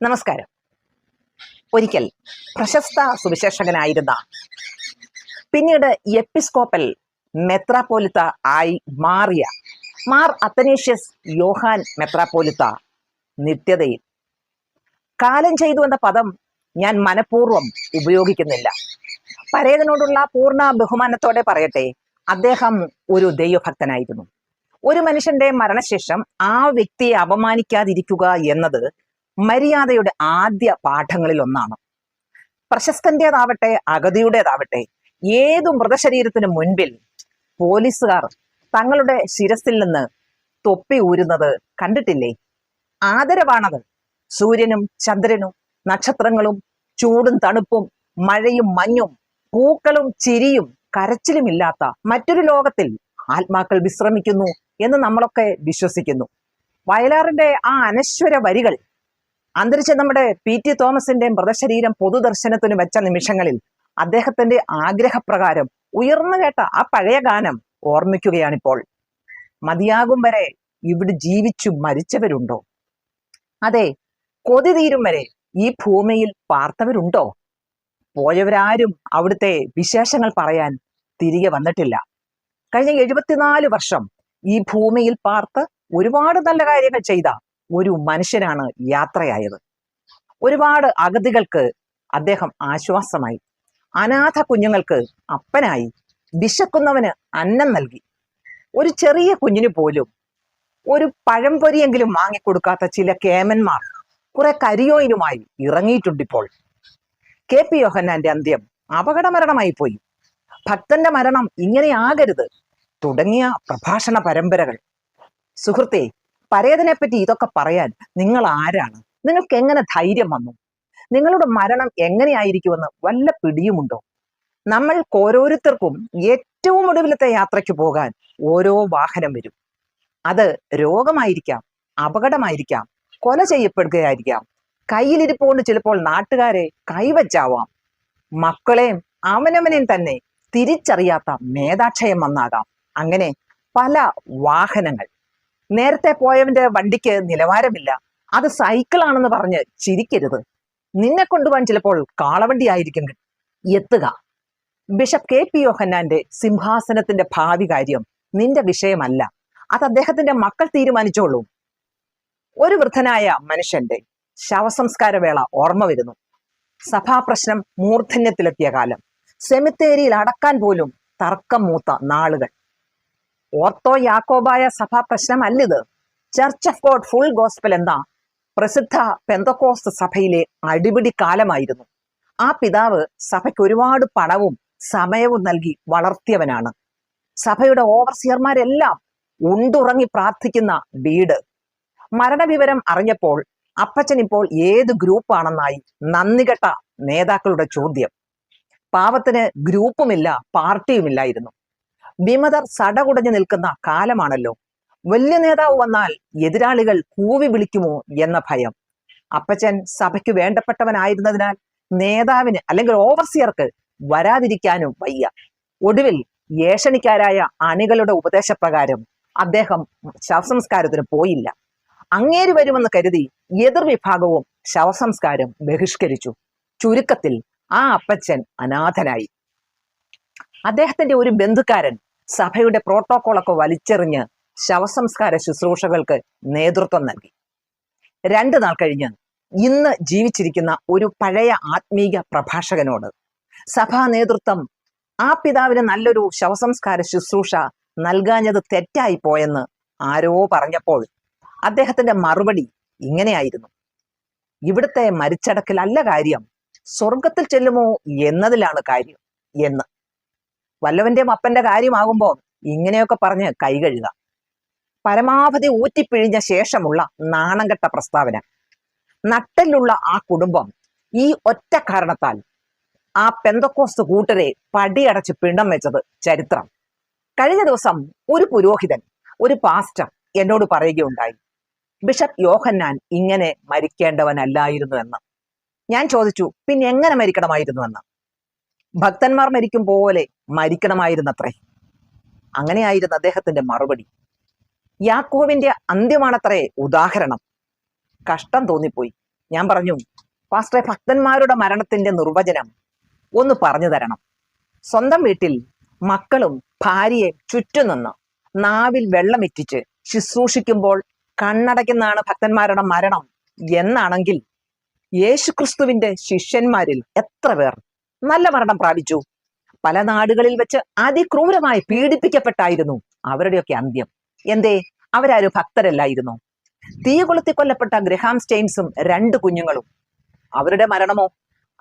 നമസ്കാരം. ഒരിക്കൽ പ്രശസ്ത സുവിശേഷകനായിരുന്ന പിന്നീട് എപ്പിസ്കോപ്പൽ മെത്രാപ്പോലിത്ത ആയി മാറിയ മാർ അത്തനേഷ്യസ് യോഹാൻ മെത്രാപ്പോലിത്ത നിത്യതയിൽ. കാലം ചെയ്തു എന്ന പദം ഞാൻ മനഃപൂർവം ഉപയോഗിക്കുന്നില്ല. പരേതനോടുള്ള പൂർണ ബഹുമാനത്തോടെ പറയട്ടെ അദ്ദേഹം ഒരു ദൈവഭക്തനായിരുന്നു. ഒരു മനുഷ്യന്റെ മരണശേഷം ആ വ്യക്തിയെ അപമാനിക്കാതിരിക്കുക എന്നത് മര്യാദയുടെ ആദ്യ പാഠങ്ങളിൽ ഒന്നാണ് പ്രശസ്തന്റേതാവട്ടെ അഗതിയുടേതാവട്ടെ ഏതു മൃതശരീരത്തിന് മുൻപിൽ പോലീസുകാർ തങ്ങളുടെ ശിരസിൽ നിന്ന് തൊപ്പി ഊരുന്നത് കണ്ടിട്ടില്ലേ? ആദരവാണത്. സൂര്യനും ചന്ദ്രനും നക്ഷത്രങ്ങളും ചൂടും തണുപ്പും മഴയും മഞ്ഞും പൂക്കളും ചിരിയും കരച്ചിലും ഇല്ലാത്ത മറ്റൊരു ലോകത്തിൽ ആത്മാക്കൾ വിശ്രമിക്കുന്നു എന്ന് നമ്മളൊക്കെ വിശ്വസിക്കുന്നു. വയലാറിന്റെ ആ അനശ്വര വരികൾ അന്തരിച്ച നമ്മുടെ പി ടി തോമസിന്റെ മൃതശരീരം പൊതുദർശനത്തിന് വെച്ച നിമിഷങ്ങളിൽ അദ്ദേഹത്തിന്റെ ആഗ്രഹപ്രകാരം ഉയർന്നു കേട്ട ആ പഴയ ഗാനം ഓർമ്മിക്കുകയാണിപ്പോൾ. മതിയാകും വരെ ഇവിടെ ജീവിച്ചു മരിച്ചവരുണ്ടോ? അതെ കൊതി തീരും വരെ ഈ ഭൂമിയിൽ പാർത്തവരുണ്ടോ? പോയവരാരും അവിടുത്തെ വിശേഷങ്ങൾ പറയാൻ തിരികെ വന്നിട്ടില്ല. കഴിഞ്ഞ എഴുപത്തിനാല് വർഷം ഈ ഭൂമിയിൽ പാർത്ത് ഒരുപാട് നല്ല കാര്യങ്ങൾ ചെയ്ത ഒരു മനുഷ്യനാണ് യാത്രയായത്. ഒരുപാട് അഗതികൾക്ക് അദ്ദേഹം ആശ്വാസമായി. അനാഥ കുഞ്ഞുങ്ങൾക്ക് അപ്പനായി വിശക്കുന്നവന് അന്നം നൽകി. ഒരു ചെറിയ കുഞ്ഞിന് പോലും ഒരു പഴംപൊരിയെങ്കിലും വാങ്ങിക്കൊടുക്കാത്ത ചില കേമന്മാർ കുറെ കരിയോയിലുമായി ഇറങ്ങിയിട്ടുണ്ടിപ്പോൾ കെ പി യോഹന്നാന്റെ അന്ത്യം അപകടമരണമായി പോയി. ഭക്തന്റെ മരണം ഇങ്ങനെയാകരുത് തുടങ്ങിയ പ്രഭാഷണ പരമ്പരകൾ. സുഹൃത്തെ പരേതനെ പറ്റി ഇതൊക്കെ പറയാൻ നിങ്ങൾ ആരാണ്? നിങ്ങൾക്ക് എങ്ങനെ ധൈര്യം വന്നു? നിങ്ങളുടെ മരണം എങ്ങനെയായിരിക്കുമെന്ന് വല്ല പിടിയുമുണ്ടോ? നമ്മൾ ഓരോരുത്തർക്കും ഏറ്റവും ഒടുവിലത്തെ യാത്രയ്ക്ക് പോകാൻ ഓരോ വാഹനം വരും. അത് രോഗമായിരിക്കാം അപകടമായിരിക്കാം കൊല ചെയ്യപ്പെടുകയായിരിക്കാം. കയ്യിലിരിപ്പോണ്ട് ചിലപ്പോൾ നാട്ടുകാരെ കൈവച്ചാവാം. മക്കളെയും അവനവനെയും തന്നെ തിരിച്ചറിയാത്ത മേധാക്ഷയം വന്നാകാം. അങ്ങനെ പല വാഹനങ്ങൾ നേരത്തെ പോയവന്റെ വണ്ടിക്ക് നിലവാരമില്ല. അത് സൈക്കിളാണെന്ന് പറഞ്ഞ് ചിരിക്കരുത്. നിന്നെ കൊണ്ടുപോകാൻ ചിലപ്പോൾ കാളവണ്ടി ആയിരിക്കും എത്തുക. ബിഷപ്പ് കെ പി യോഹന്നാന്റെ സിംഹാസനത്തിന്റെ ഭാവി കാര്യം നിന്റെ വിഷയമല്ല. അത് അദ്ദേഹത്തിന്റെ മക്കൾ തീരുമാനിച്ചോളൂ. ഒരു വൃദ്ധനായ മനുഷ്യന്റെ ശവസംസ്കാര വേള ഓർമ്മ വരുന്നു. സഭാപ്രശ്നം മൂർധന്യത്തിലെത്തിയ കാലം. സെമിത്തേരിയിൽ അടക്കാൻ പോലും തർക്കം മൂത്ത നാളുകൾ. ഓർത്തോ യാക്കോബായ സഭാ പ്രശ്നമല്ലിത്. Church of God full gospel എന്ന പ്രസിദ്ധ പെന്തക്കോസ്ത് സഭയിലെ അടിപിടി കാലമായിരുന്നു. ആ പിതാവ് സഭയ്ക്ക് ഒരുപാട് പണവും സമയവും നൽകി വളർത്തിയവനാണ്. സഭയുടെ ഓവർസിയർമാരെല്ലാം ഉണ്ടുറങ്ങി പ്രാർത്ഥിക്കുന്ന വീട്. മരണവിവരം അറിഞ്ഞപ്പോൾ അപ്പച്ചൻ ഇപ്പോൾ ഏത് ഗ്രൂപ്പാണെന്നായി നന്ദികെട്ട നേതാക്കളുടെ ചോദ്യം. പാവത്തിന് ഗ്രൂപ്പുമില്ല പാർട്ടിയുമില്ലായിരുന്നു. വിമതർ സടകുടഞ്ഞു നിൽക്കുന്ന കാലമാണല്ലോ. വലിയ നേതാവ് വന്നാൽ എതിരാളികൾ കൂവി വിളിക്കുമോ എന്ന ഭയം. അപ്പച്ചൻ സഭയ്ക്ക് വേണ്ടപ്പെട്ടവനായിരുന്നതിനാൽ നേതാവിന് അല്ലെങ്കിൽ ഓവർസിയർക്ക് വരാതിരിക്കാനും വയ്യ. ഒടുവിൽ ഏഷണിക്കാരായ അണികളുടെ ഉപദേശപ്രകാരം അദ്ദേഹം ശവസംസ്കാരത്തിന് പോയില്ല. അങ്ങേര് വരുമെന്ന് കരുതി എതിർ വിഭാഗവും ശവസംസ്കാരം ബഹിഷ്കരിച്ചു. ചുരുക്കത്തിൽ ആ അപ്പച്ചൻ അനാഥനായി. അദ്ദേഹത്തിന്റെ ഒരു ബന്ധുക്കാരൻ സഭയുടെ പ്രോട്ടോകോളൊക്കെ വലിച്ചെറിഞ്ഞ് ശവസംസ്കാര ശുശ്രൂഷകൾക്ക് നേതൃത്വം നൽകി. രണ്ട് നാൾ കഴിഞ്ഞ് ഇന്ന് ജീവിച്ചിരിക്കുന്ന ഒരു പഴയ ആത്മീക പ്രഭാഷകനോട് സഭാ നേതൃത്വം ആ പിതാവിന് നല്ലൊരു ശവസംസ്കാര ശുശ്രൂഷ നൽകാഞ്ഞത് തെറ്റായി പോയെന്ന് ആരോ പറഞ്ഞപ്പോൾ അദ്ദേഹത്തിന്റെ മറുപടി ഇങ്ങനെയായിരുന്നു. ഇവിടുത്തെ മരിച്ചടക്കിലല്ല കാര്യം സ്വർഗത്തിൽ ചെല്ലുമോ എന്നതിലാണ് കാര്യം എന്ന്. വല്ലവന്റെയും അപ്പന്റെ കാര്യമാകുമ്പോൾ ഇങ്ങനെയൊക്കെ പറഞ്ഞ് കൈകഴുക കഴുകാം. പരമാവധി ഊറ്റിപ്പിഴിഞ്ഞ ശേഷമുള്ള നാണംകെട്ട പ്രസ്താവന. നട്ടലുള്ള ആ കുടുംബം ഈ ഒറ്റ കാരണത്താൽ ആ പെന്തക്കോസ്ത് കൂട്ടരെ പടിയടച്ച് പിണ്ടം വെച്ചത് ചരിത്രം. കഴിഞ്ഞ ദിവസം ഒരു പുരോഹിതൻ ഒരു പാസ്റ്റർ എന്നോട് പറയുകയുണ്ടായി ബിഷപ്പ് യോഹന്നാൻ ഇങ്ങനെ മരിക്കേണ്ടവനല്ലായിരുന്നു എന്ന്. ഞാൻ ചോദിച്ചു പിന്നെ എങ്ങനെ മരിക്കണമായിരുന്നു എന്ന്? ഭക്തന്മാർ മരിക്കും പോലെ മരിക്കണമായിരുന്നത്രേ. അങ്ങനെയായിരുന്നു അദ്ദേഹത്തിന്റെ മറുപടി. യാക്കോവിന്റെ അന്ത്യമാണത്രേ ഉദാഹരണം. കഷ്ടം തോന്നിപ്പോയി. ഞാൻ പറഞ്ഞു പാസ്റ്ററെ ഭക്തന്മാരുടെ മരണത്തിന്റെ നിർവചനം ഒന്ന് പറഞ്ഞു തരണം. സ്വന്തം വീട്ടിൽ മക്കളും ഭാര്യയെ ചുറ്റും നിന്ന് നാവിൽ വെള്ളമിറ്റിച്ച് ശുശ്രൂഷിക്കുമ്പോൾ കണ്ണടയ്ക്കുന്നതാണ് ഭക്തന്മാരുടെ മരണം. എന്നാണെങ്കിൽ യേശുക്രിസ്തുവിന്റെ ശിഷ്യന്മാരിൽ എത്ര പേർ നല്ല മരണം പ്രാപിച്ചു. പല നാടുകളിൽ വെച്ച് അതിക്രൂരമായി പീഡിപ്പിക്കപ്പെട്ടായിരുന്നു അവരുടെയൊക്കെ അന്ത്യം. എന്തേ? അവരാരും ഭക്തരല്ലായിരുന്നു. തീ കൊളുത്തി കൊല്ലപ്പെട്ട ഗ്രഹാം സ്റ്റെയിൻസും രണ്ട് കുഞ്ഞുങ്ങളും. അവരുടെ മരണമോ?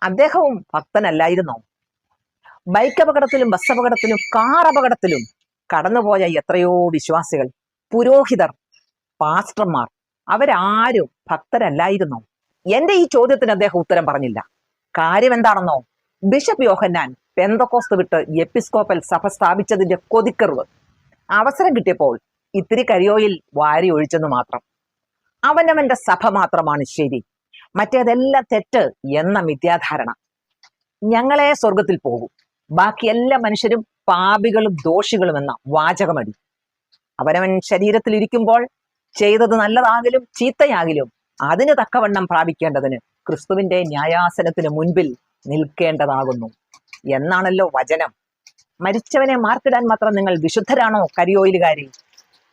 അദ്ദേഹവും ഭക്തനല്ലായിരുന്നു. ബൈക്ക് അപകടത്തിലും ബസ് അപകടത്തിലും കാർ അപകടത്തിലും കടന്നുപോയ എത്രയോ വിശ്വാസികൾ പുരോഹിതർ പാസ്റ്റർമാർ. അവരാരും ഭക്തരല്ലായിരുന്നു. എന്റെ ഈ ചോദ്യത്തിന് അദ്ദേഹം ഉത്തരം പറഞ്ഞില്ല. കാര്യം എന്താണെന്നോ? ബിഷപ്പ് യോഹന്നാൻ പെന്തക്കോസ്ത് വിട്ട് എപ്പിസ്കോപ്പൽ സഭ സ്ഥാപിച്ചതിന്റെ കൊതിക്കറിവ്. അവസരം കിട്ടിയപ്പോൾ ഇത്തിരി കരിയോയിൽ വാരി ഒഴിച്ചെന്ന് മാത്രം. അവനവന്റെ സഭ മാത്രമാണ് ശരി. മറ്റേതെല്ലാം തെറ്റ് എന്ന മിഥ്യാധാരണ. ഞങ്ങളെ സ്വർഗത്തിൽ പോകും. ബാക്കി എല്ലാ മനുഷ്യരും പാപികളും ദോഷികളും എന്ന വാചകമടി. അവനവൻ ശരീരത്തിൽ ഇരിക്കുമ്പോൾ ചെയ്തത് നല്ലതാകിലും ചീത്തയാകിലും അതിന് തക്കവണ്ണം പ്രാപിക്കേണ്ടതിന് ക്രിസ്തുവിന്റെ ന്യായാസനത്തിന് മുൻപിൽ നിൽക്കേണ്ടതാകുന്നു. എന്നാണല്ലോ വചനം. മരിച്ചവനെ മാർക്കിടാൻ മാത്രം നിങ്ങൾ വിശുദ്ധരാണോ കരിയോയിലുകാരി?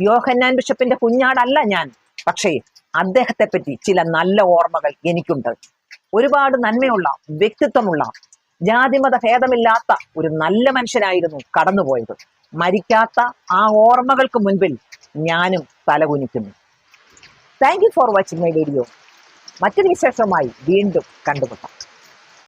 യോഹന്നാൻ ബിഷപ്പിന്റെ കുഞ്ഞാടല്ല ഞാൻ. പക്ഷേ അദ്ദേഹത്തെ പറ്റി ചില നല്ല ഓർമ്മകൾ എനിക്കുണ്ട്. ഒരുപാട് നന്മയുള്ള വ്യക്തിത്വമുള്ള ജാതിമത ഭേദമില്ലാത്ത ഒരു നല്ല മനുഷ്യനായിരുന്നു കടന്നുപോയത്. മരിക്കാത്ത ആ ഓർമ്മകൾക്ക് മുൻപിൽ ഞാനും തലകുനിക്കുന്നു. Thank you for watching my video. മറ്റൊരു വിശേഷമായി വീണ്ടും കണ്ടുമുട്ടാം.